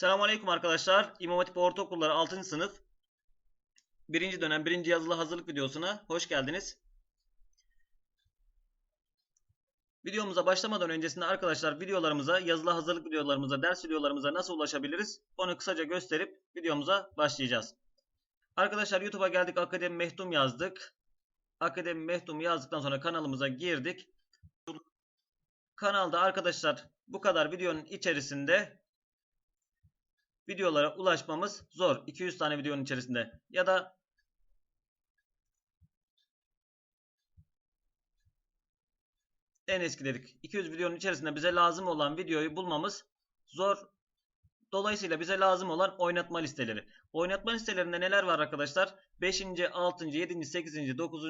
Selamünaleyküm arkadaşlar. İmam Hatip Ortaokulları 6. sınıf 1. dönem 1. yazılı hazırlık videosuna hoş geldiniz. Videomuza başlamadan öncesinde arkadaşlar videolarımıza, yazılı hazırlık videolarımıza, ders videolarımıza nasıl ulaşabiliriz? Onu kısaca gösterip videomuza başlayacağız. Arkadaşlar YouTube'a geldik. Akademi Mehtum yazdık. Akademi Mehtum yazdıktan sonra kanalımıza girdik. Kanalda arkadaşlar bu kadar videonun içerisinde videolara ulaşmamız zor. 200 tane videonun içerisinde. Ya da en eski dedik. 200 videonun içerisinde bize lazım olan videoyu bulmamız zor. Dolayısıyla bize lazım olan oynatma listeleri. Oynatma listelerinde neler var arkadaşlar? 5. 6. 7. 8. 9.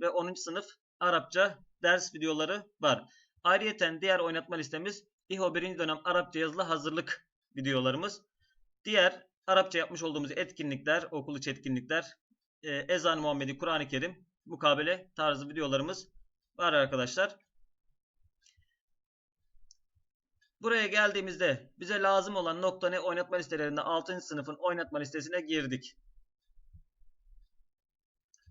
ve 10. sınıf Arapça ders videoları var. Ayrıyeten diğer oynatma listemiz İHO 1. dönem Arapça yazılı hazırlık videolarımız. Diğer Arapça yapmış olduğumuz etkinlikler, okul içi etkinlikler, e, Ezan-ı Muhammedi, Kur'an-ı Kerim, mukabele tarzı videolarımız var arkadaşlar. Buraya geldiğimizde bize lazım olan nokta ne? Oynatma listelerinde 6. sınıfın oynatma listesine girdik.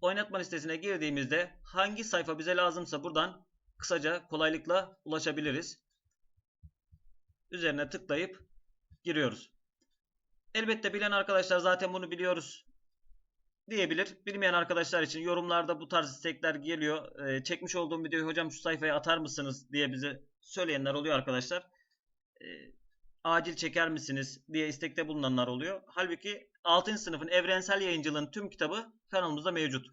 Oynatma listesine girdiğimizde hangi sayfa bize lazımsa buradan kısaca kolaylıkla ulaşabiliriz. Üzerine tıklayıp giriyoruz. Elbette bilen arkadaşlar zaten bunu biliyoruz diyebilir. Bilmeyen arkadaşlar için yorumlarda bu tarz istekler geliyor. Ee, çekmiş olduğum videoyu hocam şu sayfaya atar mısınız diye bize söyleyenler oluyor arkadaşlar. Ee, acil çeker misiniz diye istekte bulunanlar oluyor. Halbuki 6. sınıfın evrensel yayıncılığın tüm kitabı kanalımızda mevcut.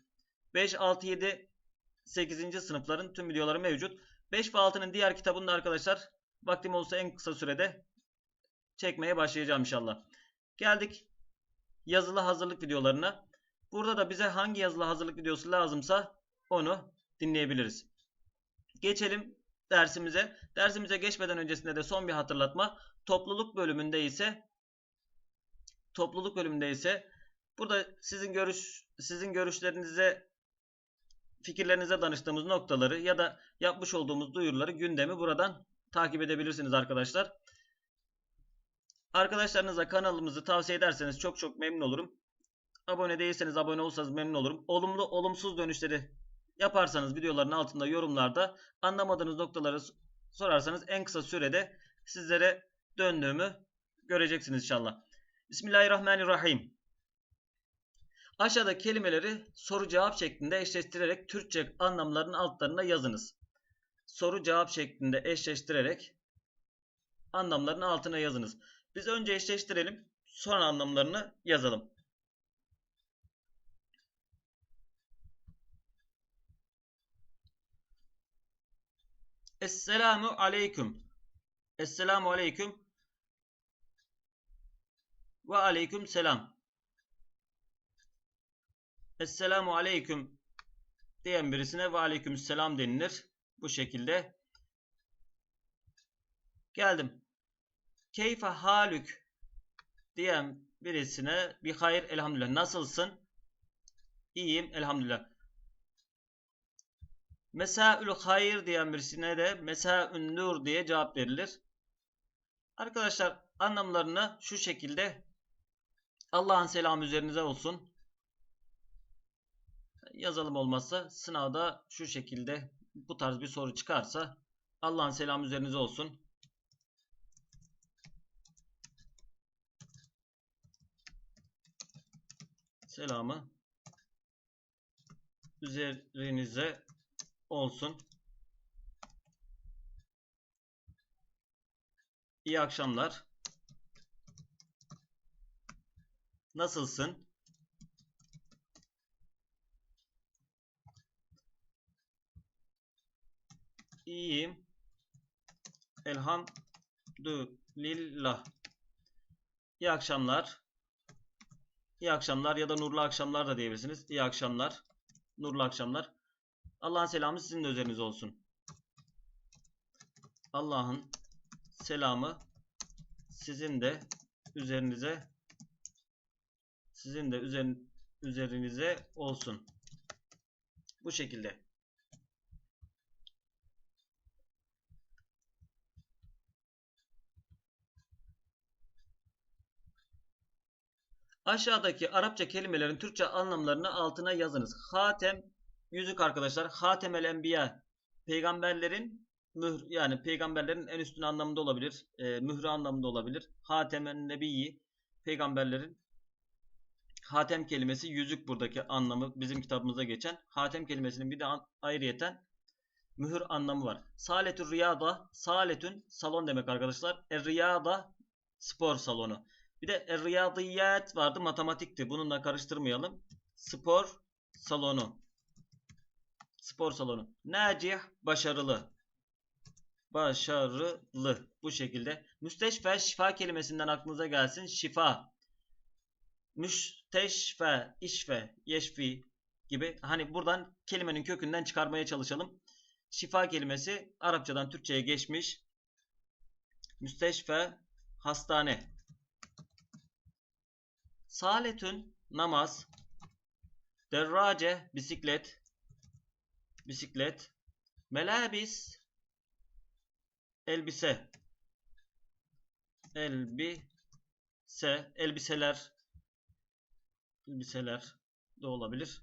5, 6, 7, 8. sınıfların tüm videoları mevcut. 5 ve 6'nın diğer kitabını da arkadaşlar vaktim olsa en kısa sürede çekmeye başlayacağım inşallah. Geldik yazılı hazırlık videolarına. Burada da bize hangi yazılı hazırlık videosu lazımsa onu dinleyebiliriz. Geçelim dersimize. Dersimize geçmeden öncesinde de son bir hatırlatma. Topluluk bölümünde ise topluluk bölümünde ise burada sizin görüş sizin görüşlerinize fikirlerinize danıştığımız noktaları ya da yapmış olduğumuz duyuruları gündemi buradan takip edebilirsiniz arkadaşlar. Arkadaşlarınıza kanalımızı tavsiye ederseniz çok çok memnun olurum. Abone değilseniz abone olsanız memnun olurum. Olumlu olumsuz dönüşleri yaparsanız videoların altında yorumlarda anlamadığınız noktaları sorarsanız en kısa sürede sizlere döndüğümü göreceksiniz inşallah. Bismillahirrahmanirrahim. Aşağıda kelimeleri soru cevap şeklinde eşleştirerek Türkçe anlamlarının altlarına yazınız. Soru cevap şeklinde eşleştirerek anlamlarının altına yazınız. Biz önce eşleştirelim. Sonra anlamlarını yazalım. Esselamu aleyküm. Esselamu aleyküm. Ve aleyküm selam. Esselamu aleyküm diyen birisine ve aleyküm selam denilir. Bu şekilde. Geldim. Keyfe halük diyen birisine bir hayır elhamdülillah. Nasılsın? İyiyim elhamdülillah. Mesaül hayır diyen birisine de mesaün nur diye cevap verilir. Arkadaşlar anlamlarını şu şekilde Allah'ın selamı üzerinize olsun. Yazalım olmazsa sınavda şu şekilde bu tarz bir soru çıkarsa Allah'ın selamı üzerinize olsun. Selamı üzerinize olsun. İyi akşamlar. Nasılsın? İyiyim. Elhamdülillah. İyi akşamlar. İyi akşamlar ya da nurlu akşamlar da diyebilirsiniz. İyi akşamlar. Nurlu akşamlar. Allah'ın selamı sizin de üzerinize olsun. Allah'ın selamı sizin de üzerinize sizin de üzerin, üzerinize olsun. Bu şekilde. Aşağıdaki Arapça kelimelerin Türkçe anlamlarını altına yazınız. Hatem, yüzük arkadaşlar. Hatemel Enbiya, peygamberlerin mühr yani peygamberlerin en üstün anlamında olabilir. E, mührü anlamında olabilir. Hatemen Nebiyyi, peygamberlerin Hatem kelimesi yüzük buradaki anlamı bizim kitabımıza geçen. Hatem kelimesinin bir de ayrıyeten mühür anlamı var. Saletür riyada, saletün salon demek arkadaşlar. Er riyada spor salonu. Bir de riyadiyat vardı matematikti. Bununla karıştırmayalım. Spor salonu. Spor salonu. Nacih başarılı. Başarılı. Bu şekilde. Müsteşfe şifa kelimesinden aklınıza gelsin. Şifa. Müsteşfe, işfe, yeşfi gibi. Hani buradan kelimenin kökünden çıkarmaya çalışalım. Şifa kelimesi Arapçadan Türkçe'ye geçmiş. Müsteşfe, hastane. Saletün, namaz. Derrace, bisiklet. Bisiklet. Melabis, elbise. Elbise, elbiseler. Elbiseler de olabilir.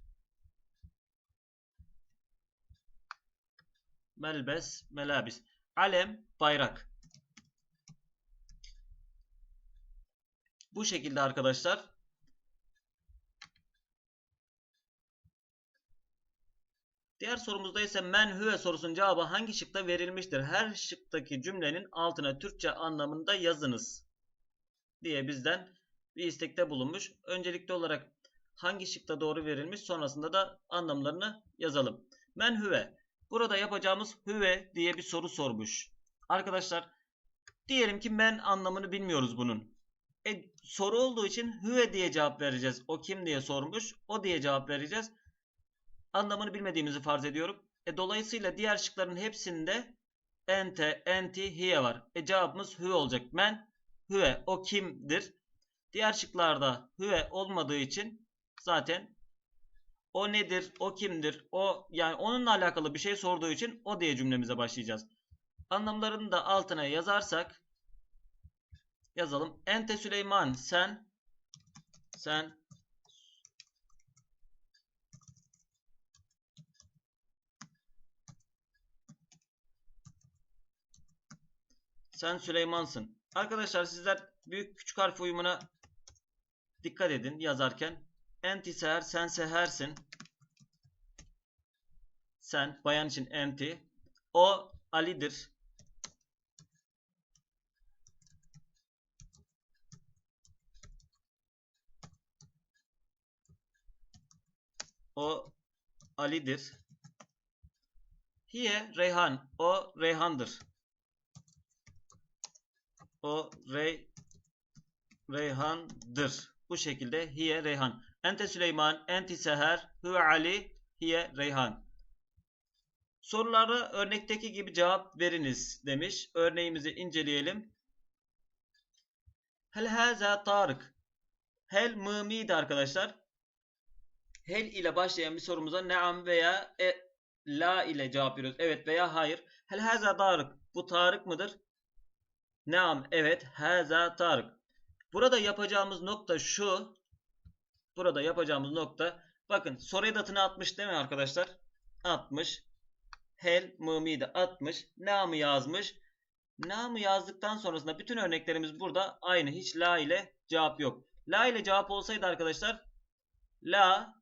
Melbes, melabis. Alem, bayrak. Bu şekilde arkadaşlar. Diğer sorumuzda ise men hüve sorusunun cevabı hangi şıkta verilmiştir? Her şıktaki cümlenin altına Türkçe anlamında yazınız diye bizden bir istekte bulunmuş. Öncelikli olarak hangi şıkta doğru verilmiş sonrasında da anlamlarını yazalım. Men hüve. Burada yapacağımız hüve diye bir soru sormuş. Arkadaşlar diyelim ki men anlamını bilmiyoruz bunun. E, soru olduğu için hüve diye cevap vereceğiz. O kim diye sormuş. O diye cevap vereceğiz. Anlamını bilmediğimizi farz ediyorum. E, dolayısıyla diğer şıkların hepsinde ente, enti, hiye var. E, cevabımız hüve olacak. Men, hüve. O kimdir? Diğer şıklarda hüve olmadığı için zaten o nedir, o kimdir, o yani onunla alakalı bir şey sorduğu için o diye cümlemize başlayacağız. Anlamlarını da altına yazarsak yazalım. Ente Süleyman sen sen sen Süleyman'sın. Arkadaşlar sizler büyük küçük harf uyumuna dikkat edin yazarken. Enti seher sen sehersin. Sen bayan için enti. O Ali'dir. O Ali'dir. Hiye Reyhan. O Reyhan'dır. O Rey Reyhan'dır. Bu şekilde hiye Reyhan. Ente Süleyman, enti Seher, huve Ali, hiye Reyhan. Sorulara örnekteki gibi cevap veriniz demiş. Örneğimizi inceleyelim. Hel haza Tarık. Hel mımiydi arkadaşlar. Hel ile başlayan bir sorumuza neam veya e, la ile cevap veriyoruz. Evet veya hayır. Hel haza Tarık. Bu Tarık mıdır? Neam evet. Haza Tarık. Burada yapacağımız nokta şu. Burada yapacağımız nokta. Bakın soru edatını atmış değil mi arkadaşlar? Atmış. Hel mımide atmış. Namı yazmış. Namı yazdıktan sonrasında bütün örneklerimiz burada aynı. Hiç la ile cevap yok. La ile cevap olsaydı arkadaşlar la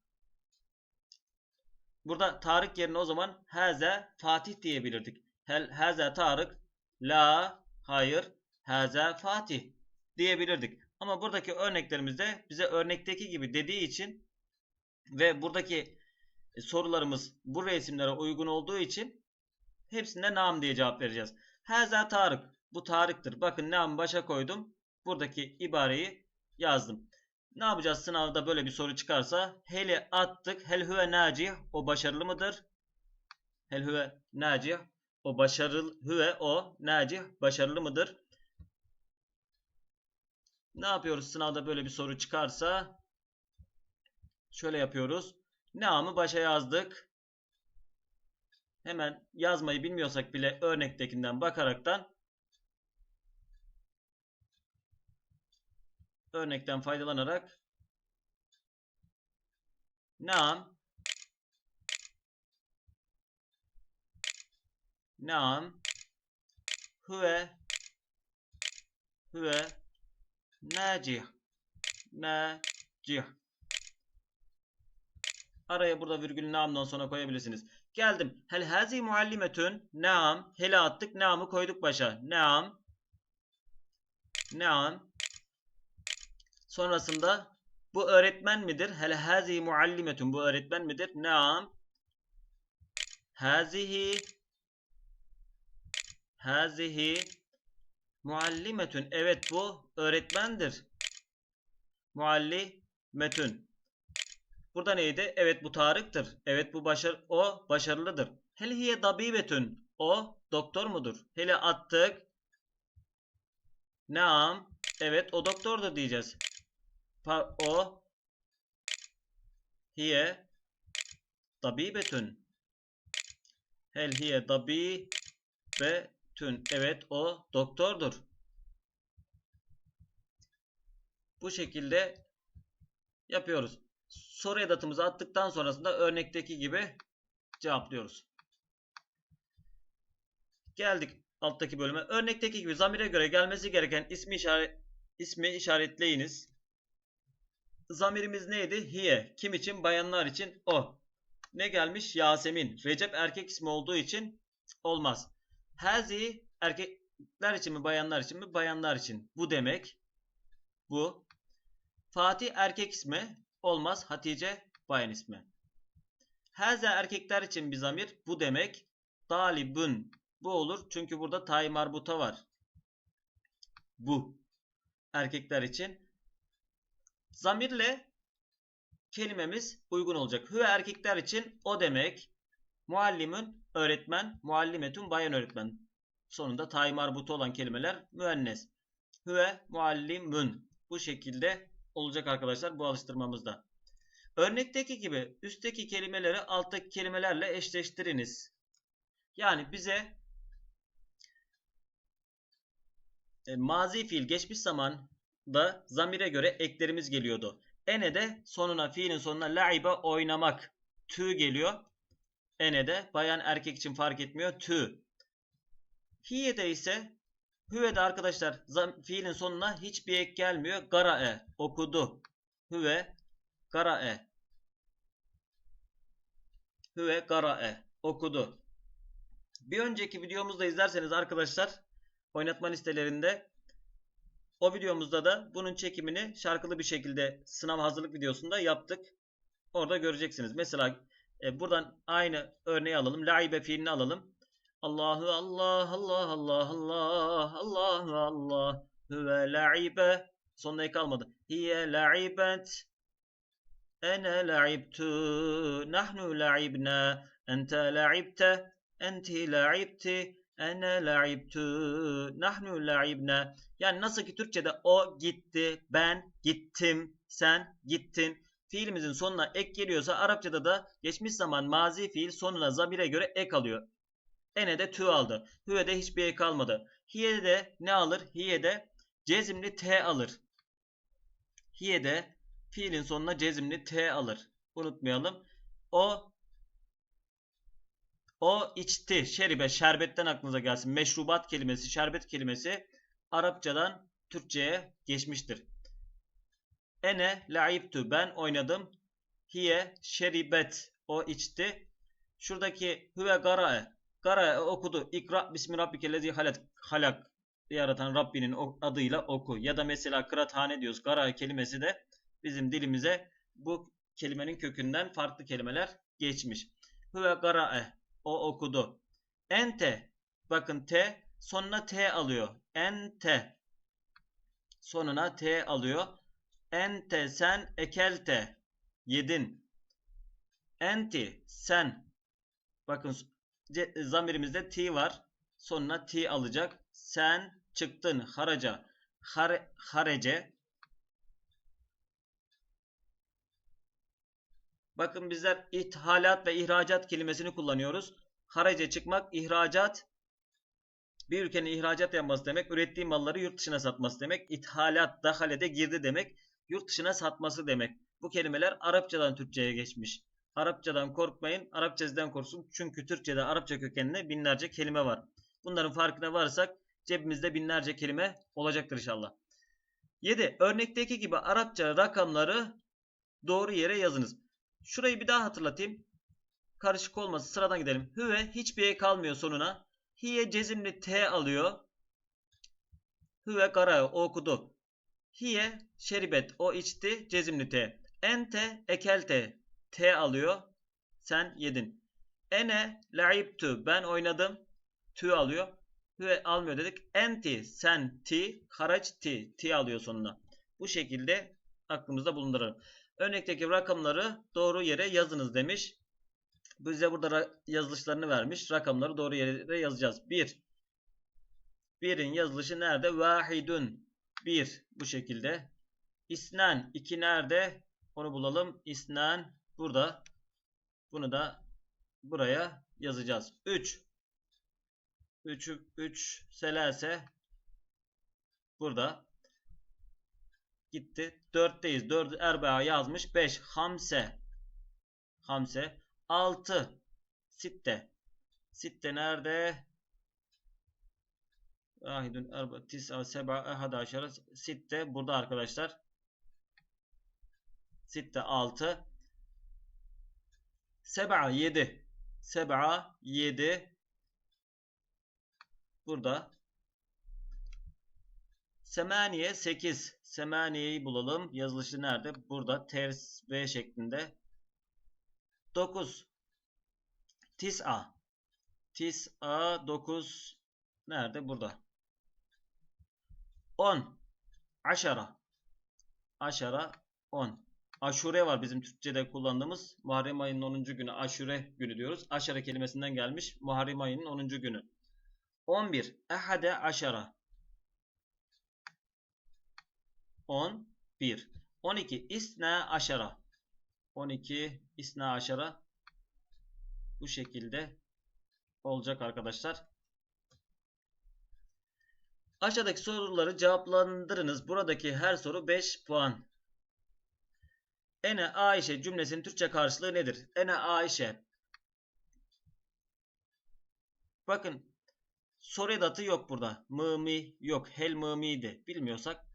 burada Tarık yerine o zaman haze Fatih diyebilirdik. Hel haze Tarık la hayır haze Fatih diyebilirdik. Ama buradaki örneklerimizde bize örnekteki gibi dediği için ve buradaki e, sorularımız bu resimlere uygun olduğu için hepsinde nam diye cevap vereceğiz. Haza Tarık. Bu Tarık'tır. Bakın nam başa koydum. Buradaki ibareyi yazdım. Ne yapacağız sınavda böyle bir soru çıkarsa? Hel'i attık. Hel huve nacih. O başarılı mıdır? Hel huve nacih. O başarılı. Huve o. Nacih. Başarılı mıdır? Ne yapıyoruz sınavda böyle bir soru çıkarsa? Şöyle yapıyoruz. Namı başa yazdık. Hemen yazmayı bilmiyorsak bile örnektekinden bakaraktan örnekten faydalanarak Naam. Naam. Huve. Huve. Nacih. Nacih. Araya burada virgül namdan sonra koyabilirsiniz. Geldim. Hel hazi muallimetün. Naam. Hele attık. Naam'ı koyduk başa. Naam. Naam. Sonrasında bu öğretmen midir? Hel hazi muallimetün. Bu öğretmen midir? Naam. Hazihi Hazihi muallimetün. Evet bu öğretmendir. Muallimetün. Burada neydi? Evet bu Tarık'tır. Evet bu başar o başarılıdır. Hel hiye dabibetün. O doktor mudur? Hele attık. Naam. Evet o doktordur diyeceğiz. Pa o hiye dabibetün. Hel hiye dabibetün. Evet o doktordur. Bu şekilde yapıyoruz. Soru edatımızı attıktan sonrasında örnekteki gibi cevaplıyoruz. Geldik alttaki bölüme. Örnekteki gibi zamire göre gelmesi gereken ismi işaret ismi işaretleyiniz. Zamirimiz neydi? Hiye. Kim için? Bayanlar için o. Ne gelmiş? Yasemin. Recep erkek ismi olduğu için olmaz. Hazi erkekler için mi bayanlar için mi? Bayanlar için. Bu demek. Bu. Fatih erkek ismi. Olmaz. Hatice bayan ismi. Haza erkekler için bir zamir. Bu demek. Dalibun. Bu olur. Çünkü burada tay marbuta var. Bu. Erkekler için. Zamirle kelimemiz uygun olacak. Hü erkekler için o demek. Muallimun öğretmen. Muallimetun bayan öğretmen. Sonunda tay marbuta olan kelimeler müennes. Hüve muallimun. Bu şekilde olacak arkadaşlar bu alıştırmamızda. Örnekteki gibi üstteki kelimeleri alttaki kelimelerle eşleştiriniz. Yani bize e, mazi fiil geçmiş zamanda zamire göre eklerimiz geliyordu. Ene de sonuna fiilin sonuna laibe oynamak tü geliyor. Ene de bayan erkek için fark etmiyor tü. Hiye'de ise Hüve'de arkadaşlar fiilin sonuna hiçbir ek gelmiyor. Garae okudu. Hüve garae. Hüve garae okudu. Bir önceki videomuzda izlerseniz arkadaşlar oynatma listelerinde o videomuzda da bunun çekimini şarkılı bir şekilde sınav hazırlık videosunda yaptık. Orada göreceksiniz. Mesela e, buradan aynı örneği alalım. Laibe fiilini alalım. Allahu Allah Allah Allah Allah Allahu Allah. Hüve la'ibe. Sonuna ek kalmadı. Hiye la'ibet. Ene la'ibtu. Nahnu la'ibna. Ente la'ibte. Enti la'ibti. Ene la'ibtu. Nahnu la'ibna. Yani nasıl ki Türkçe'de o gitti, ben gittim, sen gittin. Fiilimizin sonuna ek geliyorsa Arapçada da geçmiş zaman mazi fiil sonuna zamire göre ek alıyor. Ene de tü aldı. Hüve'de hiçbir ek kalmadı. Hiye'de ne alır? Hiye'de cezimli T alır. Hiye'de fiilin sonuna cezimli T alır. Unutmayalım. O o içti. Şeribe şerbetten aklınıza gelsin. Meşrubat kelimesi, şerbet kelimesi Arapçadan Türkçe'ye geçmiştir. Ene laibtu ben oynadım. Hiye şeribet o içti. Şuradaki hüve garae Kara okudu. İkra bismi rabbikellezi halak. Yaratan Rabbinin adıyla oku. Ya da mesela kıraathane diyoruz. Kara kelimesi de bizim dilimize bu kelimenin kökünden farklı kelimeler geçmiş. Huve karae. O okudu. Ente. Bakın T sonuna T alıyor. Ente. Sonuna T alıyor. Ente sen ekelte. Yedin. Enti sen. Bakın zamirimizde T var. Sonuna T alacak. Sen çıktın haraca. Hare, harece. Bakın bizler ithalat ve ihracat kelimesini kullanıyoruz. Harece çıkmak, ihracat bir ülkenin ihracat yapması demek, ürettiği malları yurt dışına satması demek. İthalat, dahalede girdi demek. Yurt dışına satması demek. Bu kelimeler Arapçadan Türkçe'ye geçmiş. Arapçadan korkmayın, Arapça sizden korksun. Çünkü Türkçe'de Arapça kökeninde binlerce kelime var. Bunların farkına varsak cebimizde binlerce kelime olacaktır inşallah. 7. Örnekteki gibi Arapça rakamları doğru yere yazınız. Şurayı bir daha hatırlatayım. Karışık olmasın. Sıradan gidelim. Hüve hiçbir e kalmıyor sonuna. Hiye cezimli T alıyor. Hüve kara o okudu. Hiye şeribet o içti cezimli T. Ente ekelte T alıyor. Sen yedin. Ene laibtu ben oynadım. Tü alıyor. Hüve almıyor dedik. Enti sen ti karaç ti ti alıyor sonuna. Bu şekilde aklımızda bulunduralım. Örnekteki rakamları doğru yere yazınız demiş. Bize burada yazılışlarını vermiş. Rakamları doğru yere yazacağız. 1. 1'in yazılışı nerede? Vahidun. 1 bu şekilde. İsnan 2 nerede? Onu bulalım. İsnan burada. Bunu da buraya yazacağız. 3. 3 3 selase burada gitti. 4'teyiz. 4 erbaa yazmış. 5 hamse hamse 6 sitte sitte nerede? Ahidun erba tis'a seba ehada aşara sitte burada arkadaşlar. Sitte 6 Seba 7 Seba 7 Burada. Semaniye 8. Semaniye'yi bulalım. Yazılışı nerede? Burada. Ters V şeklinde. 9. Tis'a. Tis'a 9. Nerede? Burada. 10. Aşara. Aşara 10. Aşure var bizim Türkçe'de kullandığımız. Muharrem ayının 10. günü Aşure günü diyoruz. Aşara kelimesinden gelmiş. Muharrem ayının 10. günü. 11. Ehade aşara. 11. 12. İsna aşara. 12. İsna aşara. Bu şekilde olacak arkadaşlar. Aşağıdaki soruları cevaplandırınız. Buradaki her soru 5 puan. Ene Ayşe cümlesinin Türkçe karşılığı nedir? Ene Ayşe. Bakın soru edatı yok burada. Mı mi yok. Hel mı miydi. Bilmiyorsak.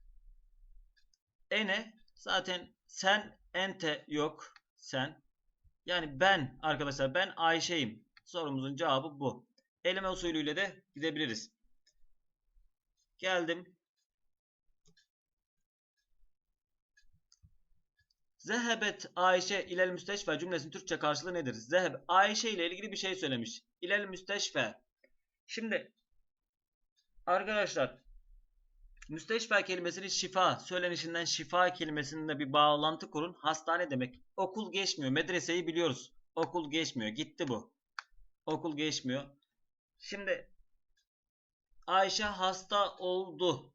Ene zaten sen ente yok. Sen. Yani ben arkadaşlar ben Ayşe'yim. Sorumuzun cevabı bu. Eleme usulüyle de gidebiliriz. Geldim. Zehebet Ayşe ilel müsteşfe cümlesinin Türkçe karşılığı nedir? Zeheb Ayşe ile ilgili bir şey söylemiş. İlel müsteşfe. Şimdi arkadaşlar müsteşfe kelimesinin şifa söylenişinden şifa kelimesinde bir bağlantı kurun. Hastane demek. Okul geçmiyor. Medreseyi biliyoruz. Okul geçmiyor. Gitti bu. Okul geçmiyor. Şimdi Ayşe hasta oldu.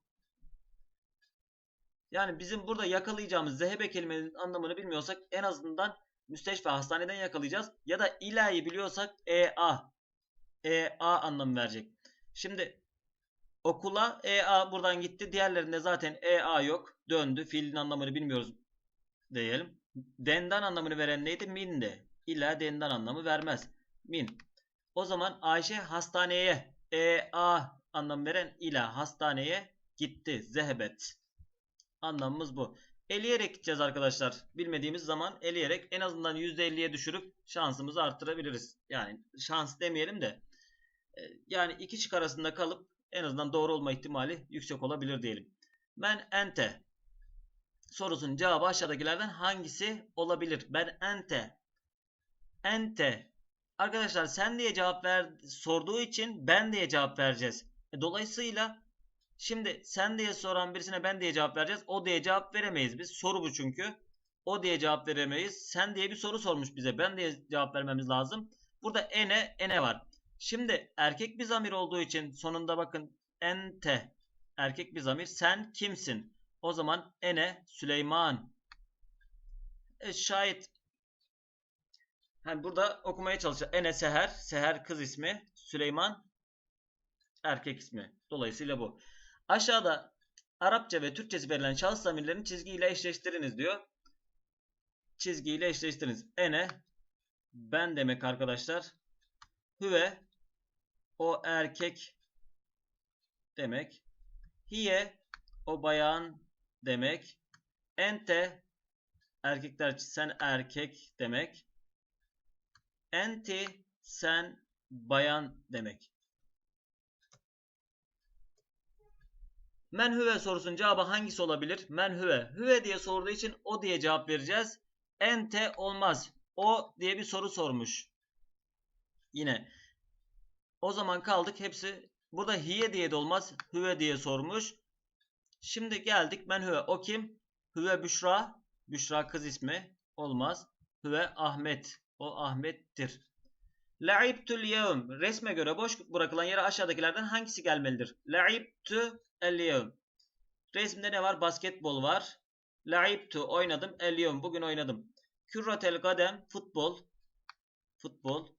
Yani bizim burada yakalayacağımız zehebe kelimenin anlamını bilmiyorsak en azından müsteşfe hastaneden yakalayacağız. Ya da ilahi biliyorsak EA. EA anlamı verecek. Şimdi okula EA buradan gitti. Diğerlerinde zaten EA yok. Döndü. Fiilin anlamını bilmiyoruz diyelim. Dendan anlamını veren neydi? Mindi. İlla dendan anlamı vermez. Min. O zaman Ayşe hastaneye EA anlamı veren ila hastaneye gitti. Zehebet. Anlamımız bu. Eleyerek gideceğiz arkadaşlar. Bilmediğimiz zaman eleyerek en azından %50'ye düşürüp şansımızı arttırabiliriz. Yani şans demeyelim de e, yani iki şık arasında kalıp en azından doğru olma ihtimali yüksek olabilir diyelim. Ben ente sorusunun cevabı aşağıdakilerden hangisi olabilir? Ben ente ente Arkadaşlar sen diye cevap ver sorduğu için ben diye cevap vereceğiz. E, dolayısıyla şimdi sen diye soran birisine ben diye cevap vereceğiz. O diye cevap veremeyiz biz. Soru bu çünkü. O diye cevap veremeyiz. Sen diye bir soru sormuş bize. Ben diye cevap vermemiz lazım. Burada ene ene var. Şimdi erkek bir zamir olduğu için sonunda bakın ente erkek bir zamir. Sen kimsin? O zaman ene Süleyman. E, şayet hani burada okumaya çalışacağız. Ene Seher. Seher kız ismi. Süleyman erkek ismi. Dolayısıyla bu. Aşağıda Arapça ve Türkçesi verilen şahıs zamirlerini çizgiyle eşleştiriniz diyor. Çizgiyle eşleştiriniz. Ene ben demek arkadaşlar. Hüve o erkek demek. Hiye o bayan demek. Ente erkekler sen erkek demek. Enti sen bayan demek. Men hüve sorusunun cevabı hangisi olabilir? Men hüve. Hüve diye sorduğu için o diye cevap vereceğiz. Ente olmaz. O diye bir soru sormuş. Yine. O zaman kaldık hepsi. Burada hiye diye de olmaz. Hüve diye sormuş. Şimdi geldik men hüve. O kim? Hüve Büşra. Büşra kız ismi. Olmaz. Hüve Ahmet. O Ahmet'tir. La'ibtul yevm. Resme göre boş bırakılan yere aşağıdakilerden hangisi gelmelidir? La'ibtu el yevm. Resimde ne var? Basketbol var. La'ibtu oynadım. El yevm bugün oynadım. Kürratel kadem futbol. Futbol.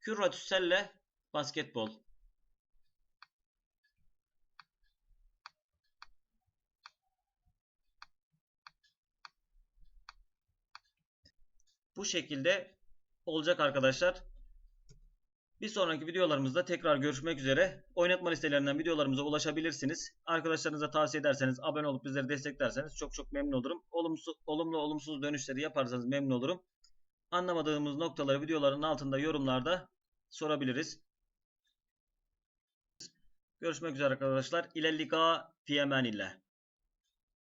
Kürratü selle basketbol. Bu şekilde olacak arkadaşlar. Bir sonraki videolarımızda tekrar görüşmek üzere. Oynatma listelerinden videolarımıza ulaşabilirsiniz. Arkadaşlarınıza tavsiye ederseniz, abone olup bizleri desteklerseniz çok çok memnun olurum. Olumsuz, olumlu olumsuz dönüşleri yaparsanız memnun olurum. Anlamadığımız noktaları videoların altında yorumlarda sorabiliriz. Görüşmek üzere arkadaşlar. İlellika fiyemenillah.